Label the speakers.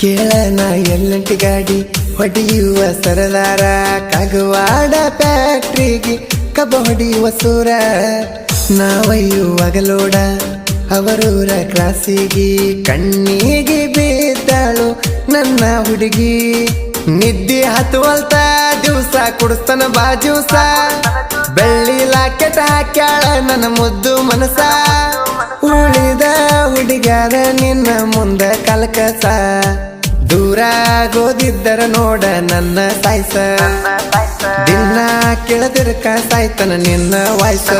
Speaker 1: ಕೇಳನ ಎಲ್ಲಂಟಿ ಗಾಡಿ ಹೊಡೆಯುವ ಸರದಾರ ಕಗವಾಡ ಫ್ಯಾಕ್ಟ್ರಿಗೆ ಕಬ್ಬ ಹೊಡೆಯುವ ಸೂರ. ನಾವಯ್ಯುವಾಗಲೋಡ ಅವರೂರ ಕ್ಲಾಸಿಗೆ, ಕಣ್ಣಿಗೆ ಬಿದ್ದಾಳು ನನ್ನ ಹುಡುಗಿ. ನಿದ್ದೆ ಹತ್ತುವಲ್ತ ದಿವಸ ಕುಡಿಸ್ತಾನ ಬಾಜೂಸ. ಬೆಳ್ಳಿ ಲಾಕೆಟ್ ಹಾಕ್ಯಾಳ ನನ್ನ ಮುದ್ದು ಮನಸ ಹುಡುಗಾರ ನಿನ್ನ ಮುಂದ ಕಲ್ಕಸ. ದೂರ ಆಗೋದಿದ್ದರ ನೋಡ ನನ್ನ ಸಾಯ್ಸ. ದಿನ ಕೇಳದಿರ್ಕ ಸಾಯ್ತನ ನಿನ್ನ ವಾಯ್ಸ.